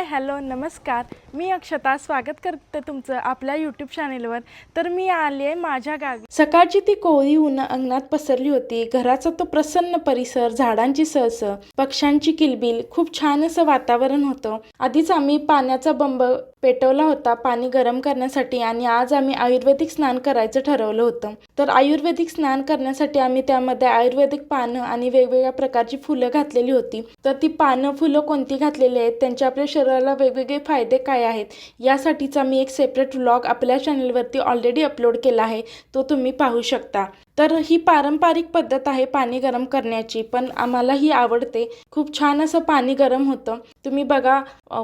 Hi hello नमस्कार. मी अक्षता स्वागत करते तुमचं आपल्या यूट्यूब चॅनेलवर तर मी आली आहे माझ्या गावी. सकाळची ती कोळी ऊन अंगणात पसरली होती. घराचा तो प्रसन्न परिसर झाडांची सहस पक्ष्यांची किलबिल खूप छान असं वातावरण होतं. आधीच आम्ही पाण्याचा बंब पेटवला होता पाणी गरम करण्यासाठी आणि आज आम्ही आयुर्वेदिक स्नान करायचं ठरवलं होतं. तर आयुर्वेदिक स्नान करण्यासाठी आम्ही त्यामध्ये आयुर्वेदिक पानं आणि वेगवेगळ्या प्रकारची फुलं घातलेली होती. तर ती पानं फुलं कोणती घातलेली आहेत त्यांचे आपल्या शरीराला वेगवेगळे फायदे काय आहेत? यासाठीचा मी एक सेपरेट व्लॉग आपल्या चॅनलवरती ऑलरेडी अपलोड केला आहे. तो तुम्ही पाहू शकता. तर ही पारंपरिक पद्धत आहे पाणी गरम करण्याची पण आम्हाला ही आवडते. खूप छान असं पाणी गरम होतं. तुम्ही बघा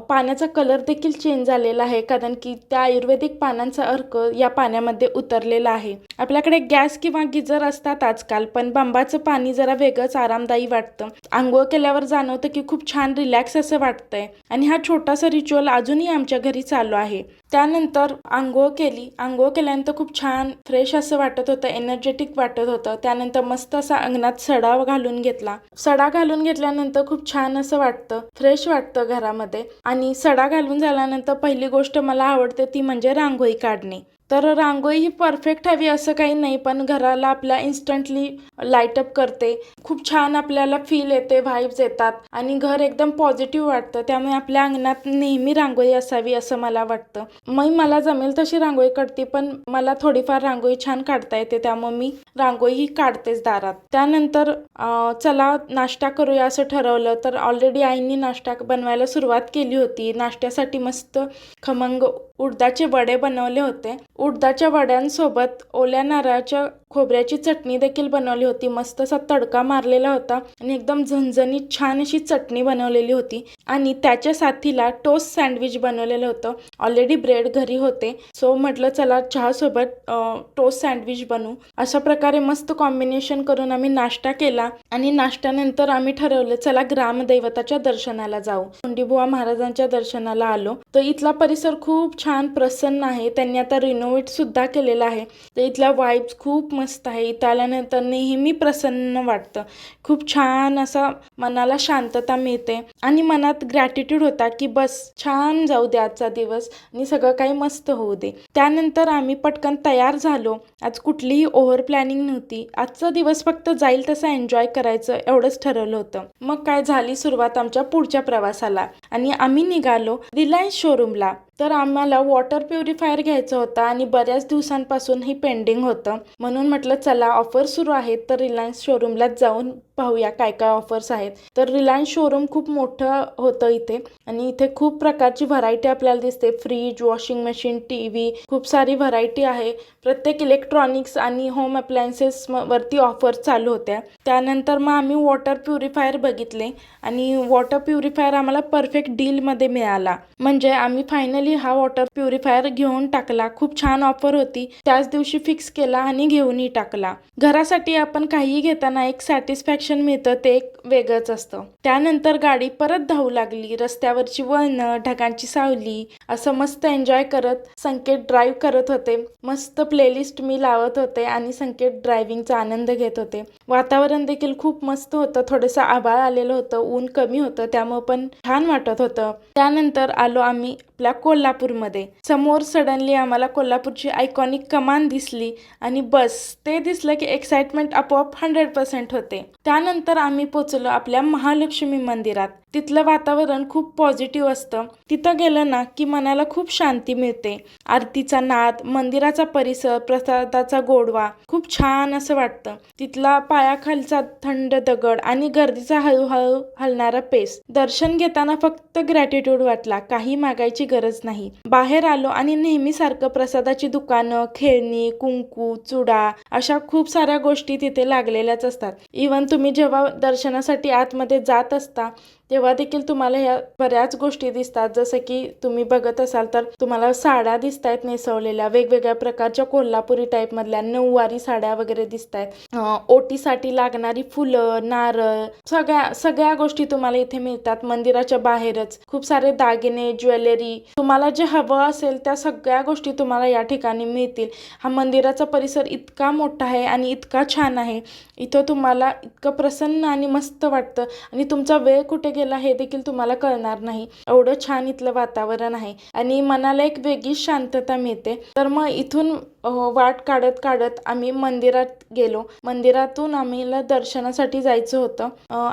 पाण्याचा कलर देखील चेंज झालेला आहे कारण की त्या आयुर्वेदिक पानांचा अर्क या पाण्यामध्ये उतरलेला आहे. आपल्याकडे गॅस किंवा गिजर असतात आजकाल पण बंबाचं पाणी जरा वेगळंच आरामदायी वाटतं. आंघोळ केल्यावर जाणवतं की खूप छान रिलॅक्स असं वाटतंय. आणि हा छोटासा रिच्युअल अजूनही आमच्या घरी चालू आहे. त्यानंतर आंघोळ केली. आंघोळ केल्यानंतर खूप छान फ्रेश असं वाटत होतं एनर्जेटिक वाटत होतं. त्यानंतर मस्त असा अंगणात सडा घालून घेतला. सडा घालून घेतल्यानंतर खूप छान असं वाटतं फ्रेश वाटतं घरामध्ये. आणि सडा घालून झाल्यानंतर पहिली गोष्ट मला आवडते ती म्हणजे रांगोळी काढणे. तर रांगोळी ही परफेक्ट हवी असं काही नाही पण घराला आपल्या इन्स्टंटली लाईटअप करते. खूप छान आपल्याला फील येते व्हाईब्स येतात आणि घर एकदम पॉझिटिव्ह वाटतं. त्यामुळे आपल्या अंगणात नेहमी रांगोळी असावी असं मला वाटतं. मग मला जमेल तशी रांगोळी काढते पण मला थोडीफार रांगोळी छान काढता येते. त्यामुळे मी रांगोळी ही काढतेच दारात. त्यानंतर चला नाश्ता करूया असं ठरवलं. तर ऑलरेडी आईंनी नाश्ता बनवायला सुरुवात केली होती. नाश्त्यासाठी मस्त खमंग उडदाचे वडे बनवले होते. उडदाच्या वड्यांसोबत ओल्या नारळाच्या खोबऱ्याची चटणी देखील बनवली होती. मस्त असा तडका मारलेला होता आणि एकदम झणझणीत छान अशी चटणी बनवलेली होती. आणि त्याच्या साथीला टोस्ट सँडविच बनवलेलं होतं. ऑलरेडी ब्रेड घरी होते. सो म्हटलं चला चहासोबत टोस्ट सँडविच बनवू. अशा प्रकारे मस्त कॉम्बिनेशन करून आम्ही नाश्ता केला. आणि नाश्त्यानंतर आम्ही ठरवलं चला ग्रामदैवताच्या दर्शनाला जाऊ. कुंडीबुवा महाराजांच्या दर्शनाला आलो. तर इथला परिसर खूप छान प्रसन्न आहे. त्यांनी आता रिनोव्हेट सुद्धा केलेला आहे. तर इथल्या वाईब्स खूप मस्त आहे. इथं आल्यानंतर नेहमी प्रसन्न वाटतं. खूप छान असं मनाला शांतता मिळते. आणि मनात ग्रॅटिट्यूड होता की बस छान जाऊ दे आजचा दिवस आणि सगळं काही मस्त होऊ दे. त्यानंतर आम्ही पटकन तयार झालो. आज कुठलीही ओव्हर प्लॅनिंग नव्हती. आजचा दिवस फक्त जाईल तसा एन्जॉय करायचं एवढंच ठरवलं होतं. मग काय झाली सुरुवात आमच्या पुढच्या प्रवासाला. आणि आम्ही निघालो रिलायन्स शोरूमला तर आम्हाला वॉटर प्युरिफायर घ्यायचं होतं आणि बऱ्याच दिवसांपासून हे पेंडिंग होतं. म्हणून म्हटलं चला ऑफर सुरू आहेत. तर रिलायन्स शोरूमला जाऊन पाहूया काय काय ऑफर्स आहेत. तर रिलायन्स शोरूम खूप मोठं होतं इथे आणि इथे खूप प्रकारची व्हरायटी आपल्याला दिसते. Fridge washing machine T V खूप सारी व्हरायटी आहे. प्रत्येक इलेक्ट्रॉनिक्स आणि होम अप्लायन्सेस वरती ऑफर्स चालू होत्या. त्यानंतर मग आम्ही वॉटर प्युरिफायर बघितले आणि वॉटर प्युरिफायर आम्हाला परफेक्ट डीलमध्ये मिळाला. म्हणजे आम्ही फायनली हा वॉटर प्युरिफायर घेऊन टाकला. खूप छान ऑफर होती. त्याच दिवशी फिक्स केला आणि घेऊनही टाकला. घरासाठी आपण काहीही घेताना एक सॅटिस्फॅक्शन मिळतं ते एक वेगळंच असतं. त्यानंतर गाडी परत धावू लागली. रस्त्यावरची वळणं ढगांची सावली असं मस्त एन्जॉय करत संकेत ड्राईव्ह करत होते. मस्त प्लेलिस्ट मी लावत होते आणि संकेत ड्रायव्हिंगचा आनंद घेत होते. वातावरण देखील खूप मस्त होतं. थोडंसं आभाळ आलेलं होतं. ऊन कमी होतं. त्यामुळं पण छान वाटत होतं. त्यानंतर आलो आम्ही आपल्या कोल्हापूरमध्ये. समोर सडनली आम्हाला कोल्हापूरची आयकॉनिक कमान दिसली आणि बस ते दिसलं की एक्साइटमेंट आपोआप हंड्रेड पर्सेंट होते. त्यानंतर आम्ही पोचलो आपल्या महालक्ष्मी मंदिरात. तिथलं वातावरण खूप पॉझिटिव्ह असतं. तिथं गेलं ना की मनाला खूप शांती मिळते. आरतीचा नाद मंदिराचा परिसर प्रसादाचा गोडवा खूप छान असं वाटतं. तिथला पायाखालचा थंड दगड आणि गर्दीचा हळूहळू हलणारा पेस दर्शन घेताना फक्त ग्रॅटिट्यूड वाटला. काही मागायची गरज नाही. बाहेर आलो आणि नेहमीसारखं प्रसादाची दुकानं खेळणी कुंकू चुडा अशा खूप साऱ्या गोष्टी तिथे लागलेल्याच असतात. इवन तुम्ही जेव्हा दर्शनासाठी आतमध्ये जात असता तेव्हा देखील तुम्हाला ह्या बऱ्याच गोष्टी दिसतात. जसं की तुम्ही बघत असाल तर तुम्हाला साड्या दिसत आहेत नेसवलेल्या. वेगवेगळ्या प्रकारच्या कोल्हापुरी टाईपमधल्या नऊवारी साड्या वगैरे दिसत आहेत ओटीसाठी लागणारी फुलं नारळ सगळ्या सगळ्या गोष्टी तुम्हाला इथे मिळतात मंदिराच्या बाहेरच. खूप सारे दागिने ज्वेलरी तुम्हाला जे हवं असेल त्या सगळ्या गोष्टी तुम्हाला या ठिकाणी मिळतील. हा मंदिराचा परिसर इतका मोठा आहे आणि इतका छान आहे. इथं तुम्हाला इतकं प्रसन्न आणि मस्त वाटतं आणि तुमचा वेळ कुठे गेला हे देखील तुम्हाला कळणार नाही. एवढं छान इथलं वातावरण आहे आणि मनाला एक वेगळीच शांतता मिळते. तर मग इथून वाट काढत काढत आम्ही मंदिरात गेलो. मंदिरातून आम्हाला दर्शनासाठी जायचं होतं.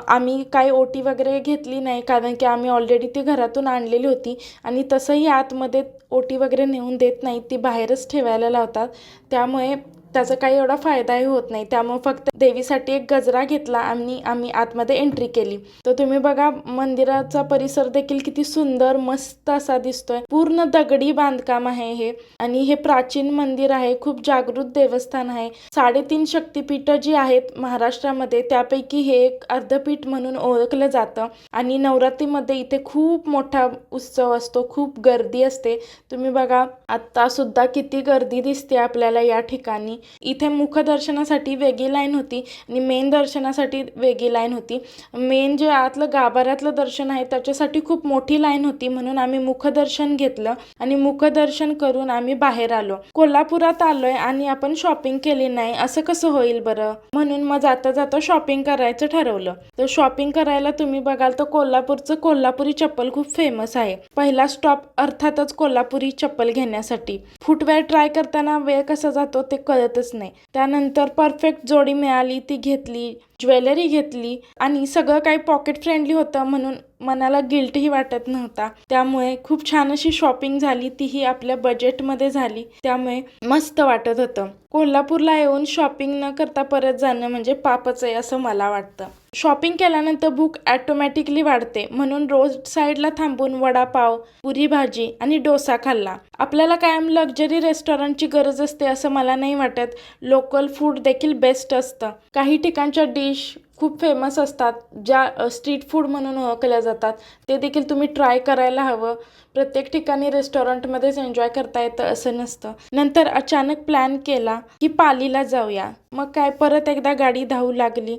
आम्ही काही ओटी वगैरे घेतली नाही कारण की आम्ही ऑलरेडी ती घरातून आणलेली होती आणि तसंही आतमध्ये ओटी वगैरे नेऊन देत नाही ती बाहेरच ठेवायला लावतात. त्यामुळे त्याचा काही एवढा फायदाही होत नाही. त्यामुळे फक्त देवीसाठी एक गजरा घेतला आणि आम्ही आतमध्ये एंट्री केली. तर तुम्ही बघा मंदिराचा परिसर देखील किती सुंदर मस्त असा दिसतोय. पूर्ण दगडी बांधकाम आहे हे. आणि हे प्राचीन मंदिर आहे खूप जागृत देवस्थान आहे. साडेतीन शक्तिपीठ जी आहेत महाराष्ट्रामध्ये त्यापैकी हे एक अर्धपीठ म्हणून ओळखलं जातं. आणि नवरात्रीमध्ये इथे खूप मोठा उत्सव असतो खूप गर्दी असते. तुम्ही बघा आत्ता सुद्धा किती गर्दी दिसते आपल्याला या ठिकाणी. इथे मुखदर्शनासाठी वेगळी लाईन होती आणि मेन दर्शनासाठी वेगळी लाईन होती. मेन जे आतलं गाभाऱ्यातलं दर्शन आहे त्याच्यासाठी खूप मोठी लाईन होती म्हणून आम्ही मुखदर्शन घेतलं आणि मुखदर्शन करून आम्ही बाहेर आलो. कोल्हापुरात आलोय आणि आपण शॉपिंग केली नाही असं कसं होईल बरं? म्हणून मग जाता जाता शॉपिंग करायचं ठरवलं. तर शॉपिंग करायला तुम्ही बघाल तर कोल्हापूरचं कोल्हापुरी चप्पल खूप फेमस आहे. पहिला स्टॉप अर्थातच कोल्हापुरी चप्पल घेण्यासाठी. फुटवेअर ट्राय करताना वेळ कसा जातो ते कळत कळतच नाही. त्यानंतर परफेक्ट जोडी मिळाली ती घेतली ज्वेलरी घेतली आणि सगळं काही पॉकेट फ्रेंडली होतं म्हणून मनाला गिल्टही वाटत नव्हता. त्यामुळे खूप छान अशी शॉपिंग झाली तीही आपल्या बजेटमध्ये झाली. त्यामुळे मस्त वाटत होतं. कोल्हापूरला येऊन शॉपिंग न करता परत जाणं म्हणजे पापच आहे असं मला वाटतं. शॉपिंग केल्यानंतर भूक ॲटोमॅटिकली वाढते. म्हणून रोज साईडला थांबून वडापाव पुरी भाजी आणि डोसा खाल्ला. आपल्याला कायम लक्झरी रेस्टॉरंटची गरज असते असं मला नाही वाटत. लोकल फूड देखील बेस्ट असतं. काही ठिकाणच्या डिश खूप फेमस असतात ज्या स्ट्रीट फूड म्हणून ओळखल्या जातात. ते देखील तुम्ही ट्राय करायला हवं. प्रत्येक ठिकाणी रेस्टॉरंटमध्येच एन्जॉय करता येतं असं नसतं. नंतर अचानक प्लॅन केला की पालीला जाऊया. मग काय परत एकदा गाडी धावू लागली.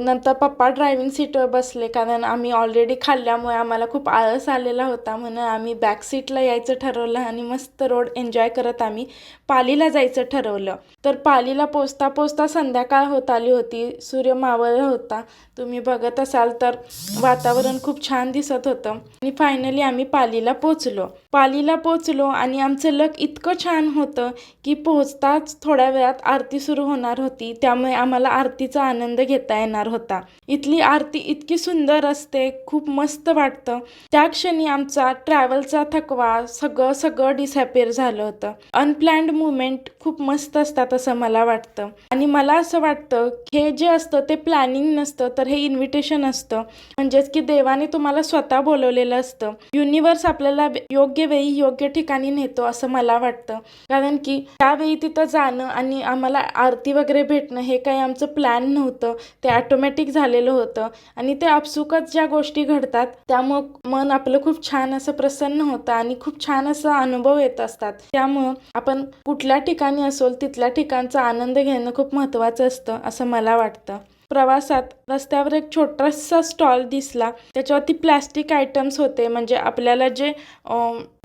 नंतर पप्पा ड्रायव्हिंग सीटवर बसले कारण आम्ही ऑलरेडी खाल्ल्यामुळे आम्हाला खूप आळस आलेला होता म्हणून आम्ही बॅक सीटला यायचं ठरवलं आणि मस्त रोड एन्जॉय करत आम्ही पालीला जायचं ठरवलं. तर पालीला पोचता पोचता संध्याकाळ होत आली होती. सूर्य मावळ होता. तुम्ही बघत असाल तर वातावरण खूप छान दिसत होतं. आणि फायनली आम्ही पालीला पोचलो पालीला पोचलो आणि आमचं लक इतकं छान होतं की पोहोचताच थोड्या वेळात आरती सुरू होणार होती. त्यामुळे आम्हाला आरतीचा आनंद घेता येणार होता. इथली आरती इतकी सुंदर असते खूप मस्त वाटतं. त्या क्षणी आमचा ट्रॅव्हलचा थकवा सगळं सगळं डिसॅपिअर झालं होतं. अनप्लॅन्ड मुवमेंट खूप मस्त असतात असं मला वाटतं. आणि मला असं वाटतं हे जे असतं ते प्लॅनिंग नसतं तर हे इन्व्हिटेशन असतं. म्हणजेच की देवाने तुम्हाला स्वतः बोलवलेलं असतं. युनिवर्स आपल्याला योग्य वेळी योग्य ठिकाणी नेतो असं मला वाटतं. कारण की त्यावेळी तिथं जाणं आणि आम्हाला आरती वगैरे भेटणं हे काही आमचं प्लॅन नव्हतं. ते ऑटोमॅटिक झालेलं होतं. आणि ते आपसुकच ज्या गोष्टी घडतात त्यामुळं मन आपलं खूप छान असं प्रसन्न होतं आणि खूप छान असं अनुभव येत असतात. त्यामुळं आपण कुठल्या ठिकाणी असोल तिथल्या ठिकाणचा आनंद घेणं खूप महत्त्वाचं असतं असं मला वाटतं. प्रवासात रस्त्यावर एक छोटासा स्टॉल दिसला. त्याच्यावरती प्लॅस्टिक आयटम्स होते. म्हणजे आपल्याला जे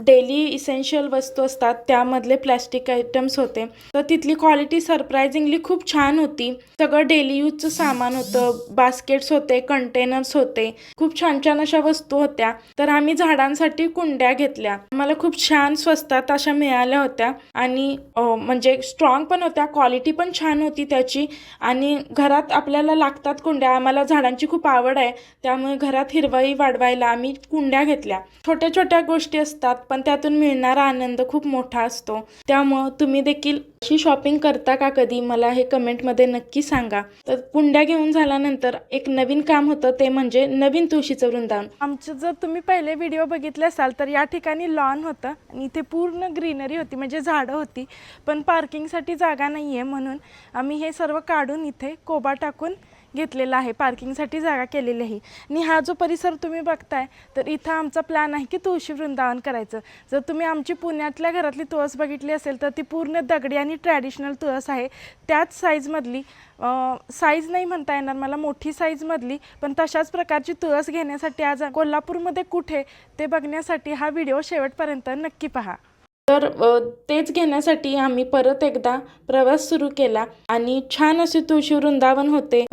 डेली इसेन्शियल वस्तू असतात त्यामधले प्लॅस्टिक आयटम्स होते. तर तिथली क्वालिटी सरप्रायझिंगली खूप छान होती. सगळं डेली यूजचं सामान होतं बास्केट्स होते कंटेनर्स होते. खूप छान छान अशा वस्तू होत्या. तर आम्ही झाडांसाठी कुंड्या घेतल्या. मला खूप छान स्वस्तात अशा मिळाल्या होत्या. आणि म्हणजे स्ट्रॉंग पण होत्या क्वालिटी पण छान होती त्याची. आणि घरात आपल्याला लागतात कुंड्या. आम्हाला झाडांची खूप आवड आहे. त्यामुळे घरात हिरवाई वाढवायला आम्ही कुंड्या घेतल्या. छोट्या छोट्या गोष्टी असतात पण त्यातून मिळणारा आनंद खूप मोठा असतो. त्यामुळं तुम्ही देखील अशी शॉपिंग करता का कधी? मला हे कमेंटमध्ये नक्की सांगा. तर कुंड्या घेऊन झाल्यानंतर एक नवीन काम होतं ते म्हणजे नवीन तुळशीचं वृंदावन. आमचं जर तुम्ही पहिले व्हिडिओ बघितले असाल तर या ठिकाणी लॉन होतं आणि इथे पूर्ण ग्रीनरी होती म्हणजे झाडं होती. पण पार्किंगसाठी जागा नाही आहे म्हणून आम्ही हे सर्व काढून इथे कोबा टाकून घेतलेला आहे पार्किंगसाठी जागा केलेली आहे आणि हा जो परिसर तुम्ही बघताय तर इथं आमचा प्लॅन आहे की तुळशी वृंदावन करायचं. जर तुम्ही आमची पुण्यातल्या घरातली तुळस बघितली असेल तर ती पूर्ण दगडी आणि ट्रॅडिशनल तुळस आहे. त्याच साईजमधली साईज नाही म्हणता येणार मला मोठी साईजमधली पण तशाच प्रकारची तुळस घेण्यासाठी आज कोल्हापूरमध्ये कुठे ते बघण्यासाठी हा व्हिडिओ शेवटपर्यंत नक्की पहा. तर तेच घेण्यासाठी आम्ही परत एकदा प्रवास सुरू केला आणि छान असे तुळशी वृंदावन होते.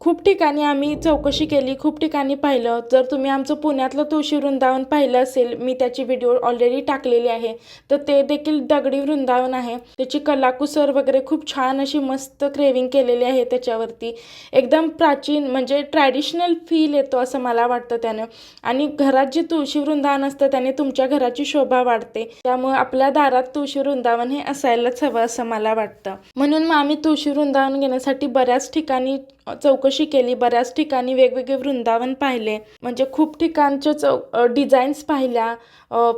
खूप ठिकाणी आम्ही चौकशी केली खूप ठिकाणी पाहिलं. जर तुम्ही आमचं पुण्यातलं तुळशी वृंदावन पाहिलं असेल मी त्याची व्हिडिओ ऑलरेडी टाकलेली आहे तर ते देखील दगडी वृंदावन आहे. त्याची कलाकुसर वगैरे खूप छान अशी मस्त क्रेविंग केलेली आहे त्याच्यावरती. एकदम प्राचीन म्हणजे ट्रॅडिशनल फील येतो असं मला वाटतं त्यानं. आणि घरात जे तुळशी वृंदावन असतं त्याने तुमच्या घराची शोभा वाढते. त्यामुळे आपल्या दारात तुळशी वृंदावन हे असायलाच हवं असं मला वाटतं. म्हणून मग आम्ही तुळशी वृंदावन घेण्यासाठी बऱ्याच ठिकाणी चौकशी केली बऱ्याच ठिकाणी वेगवेगळे वृंदावन पाहिले. म्हणजे खूप ठिकाणच्या चौ डिझाईन्स पाहिल्या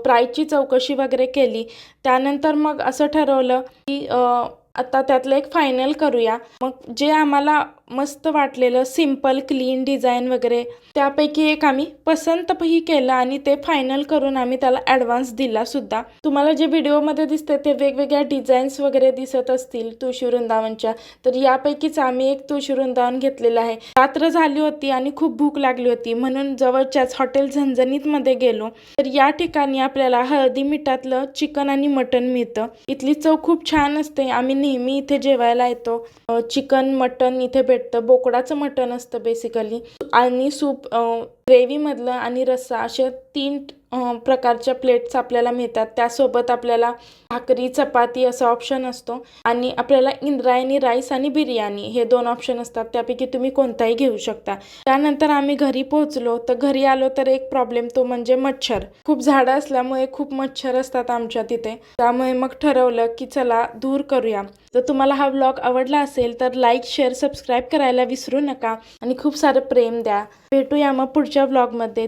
प्राईजची चौकशी वगैरे केली. त्यानंतर मग असं ठरवलं की आता त्यातलं एक फायनल करूया. मग जे आम्हाला मस्त वाटलेलं सिंपल क्लीन डिझाईन वगैरे त्यापैकी एक आम्ही पसंतही केलं आणि ते फायनल करून आम्ही त्याला ॲडव्हान्स दिला सुद्धा. तुम्हाला जे व्हिडिओमध्ये दिसते ते वेगवेगळ्या डिझाईन्स वगैरे दिसत असतील तुळशी वृंदावनच्या तर यापैकीच आम्ही एक तुळशी वृंदावन घेतलेलं आहे. रात्र झाली होती आणि खूप भूक लागली होती. म्हणून जवळच्याच हॉटेल झणझणीतमध्ये गेलो. तर या ठिकाणी आपल्याला हळदी मिठातलं चिकन आणि मटन मिळतं. इथली चव खूप छान असते. आम्ही नेहमी इथे जेवायला येतो. चिकन मटन इथे भेटतं. बोकडाचं मटन असतं बेसिकली आणि सूप ग्रेव्हीमधलं आणि रस्सा असे तीन प्रकारच्या प्लेट्स आपल्याला मिळतात. त्यासोबत आपल्याला भाकरी चपाती असा ऑप्शन असतो. आणि आपल्याला इंद्रायणी राईस आणि बिर्याणी हे दोन ऑप्शन असतात. त्यापैकी तुम्ही कोणताही घेऊ शकता. त्यानंतर आम्ही घरी पोहोचलो. तर घरी आलो तर एक प्रॉब्लेम तो म्हणजे मच्छर. खूप झाडं असल्यामुळे खूप मच्छर असतात आमच्या तिथे. त्यामुळे मग ठरवलं की चला दूर करूया. जर तुम्हाला हा व्लॉग आवडला असेल तर लाईक शेअर सबस्क्राईब करायला विसरू नका. आणि खूप सारं प्रेम द्या. भेटूया मग पुढच्या व्लॉगमध्ये